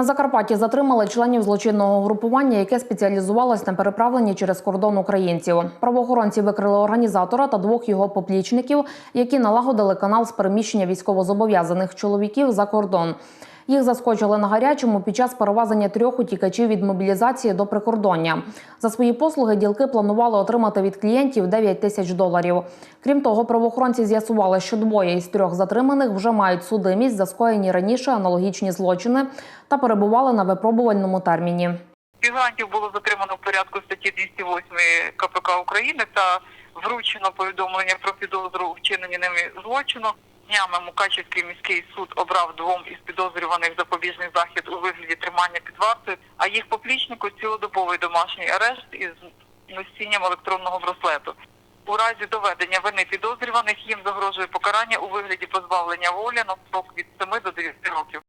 На Закарпатті затримали членів злочинного групування, яке спеціалізувалось на переправленні через кордон українців. Правоохоронці викрили організатора та двох його поплічників, які налагодили канал з переміщення військовозобов'язаних чоловіків за кордон. Їх заскочили на гарячому під час перевезення трьох утікачів від мобілізації до прикордоння. За свої послуги ділки планували отримати від клієнтів 9 тисяч доларів. Крім того, правоохоронці з'ясували, що двоє із трьох затриманих вже мають судимість за скоєні раніше аналогічні злочини та перебували на випробувальному терміні. Фігурантів було затримано в порядку статті 208 КПК України та вручено повідомлення про підозру у вчиненні ними злочину. Днями Мукачівський міський суд обрав двом із підозрюваних запобіжний захід у вигляді тримання під вартою, а їх поплічнику цілодобовий домашній арешт із носінням електронного браслету. У разі доведення вини підозрюваних їм загрожує покарання у вигляді позбавлення волі на строк від 7 до 9 років.